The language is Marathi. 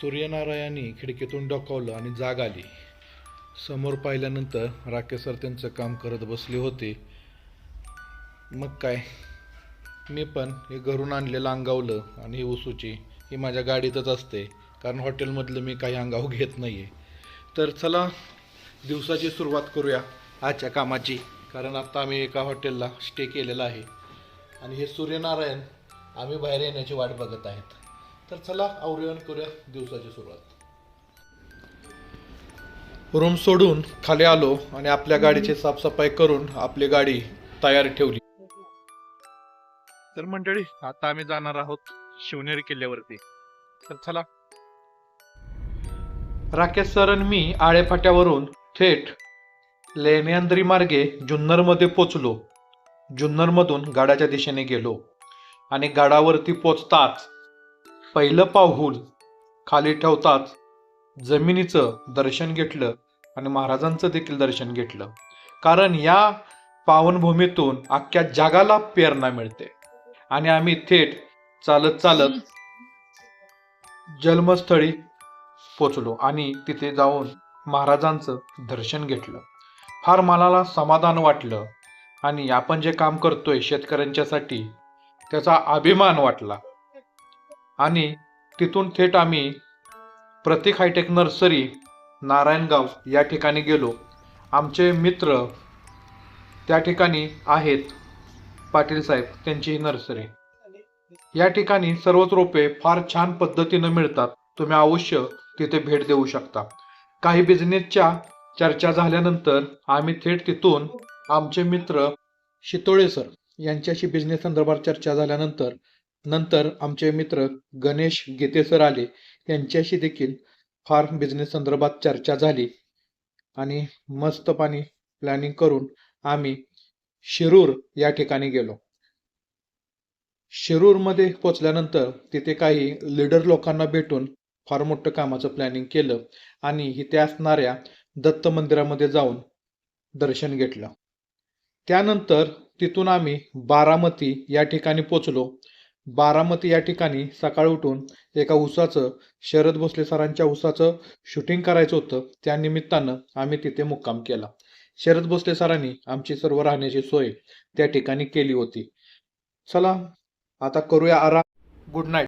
सूर्यनारायणी खिडकीतून डोकावलं आणि जाग आली. समोर पाहिल्यानंतर राकेश सर त्यांचं काम करत बसले होते. मग काय? मी पण हे घरून आणलेलं अंगावलं आणि ही उसूची ही माझ्या गाडीतच असते. कारण हॉटेलमधलं मी काही अंगाव घेत नाही आहे तर चला दिवसाची सुरुवात करूया आजच्या कामाची. कारण आत्ता आम्ही एका हॉटेलला स्टे केलेला आहे. आणि हे सूर्यनारायण आम्ही बाहेर येण्याची वाट बघत आहेत. तर चला आवरण करूया दिवसाची सुरुवात. रूम सोडून खाली आलो आणि आपल्या गाडीची साफसफाई करून आपली गाडी तयार ठेवली. तर मंडळी आता आम्ही जाणार आहोत शिवनेरी किल्ल्यावरती. तर चला. राकेश सर आणि मी आळेफाट्यावरून थेट लेण्यांद्री मार्गे जुन्नरमध्ये पोचलो. जुन्नरमधून गाडाच्या दिशेने गेलो आणि गाडावरती पोचताच पहिलं पाऊल खाली ठेवताच जमिनीचं दर्शन घेतलं आणि महाराजांचं देखील दर्शन घेतलं. कारण या पावनभूमीतून अख्ख्या जगाला प्रेरणा मिळते. आणि आम्ही थेट चालत चालत जन्मस्थळी पोचलो आणि तिथे जाऊन महाराजांचं दर्शन घेतलं. फार मनाला समाधान वाटलं आणि आपण जे काम करतोय शेतकऱ्यांच्यासाठी त्याचा अभिमान वाटला. आणि तिथून थेट आम्ही प्रतीक हायटेक नर्सरी नारायणगाव या ठिकाणी गेलो. आमचे मित्र त्या ठिकाणी आहेत पाटील साहेब त्यांची ही नर्सरी. या ठिकाणी सर्वच रोपे फार छान पद्धतीनं मिळतात. तुम्ही अवश्य तिथे भेट देऊ शकता. काही बिझनेसच्या चर्चा झाल्यानंतर आम्ही थेट तिथून आमचे मित्र शितोळे सर यांच्याशी बिझनेस संदर्भात चर्चा झाल्यानंतर नंतर आमचे मित्र गणेश गीते सर आले. त्यांच्याशी देखील फार बिझनेस संदर्भात चर्चा झाली. आणि मस्त पाणी प्लॅनिंग करून आम्ही शिरूर या ठिकाणी गेलो. शिरूरमध्ये पोचल्यानंतर तिथे काही लीडर लोकांना भेटून फार मोठं कामाचं प्लॅनिंग केलं आणि इथे असणाऱ्या दत्त मंदिरामध्ये जाऊन दर्शन घेतलं. त्यानंतर तिथून आम्ही बारामती या ठिकाणी पोचलो. बारामती या ठिकाणी सकाळी उठून एका उसाचं शरद भोसले सरांच्या उसाचं शूटिंग करायचं होतं. त्या निमित्तानं आम्ही तिथे मुक्काम केला. शरद भोसले सरांनी आमची सर्व राहण्याची सोय त्या ठिकाणी केली होती. चला आता करूया आराम. Good night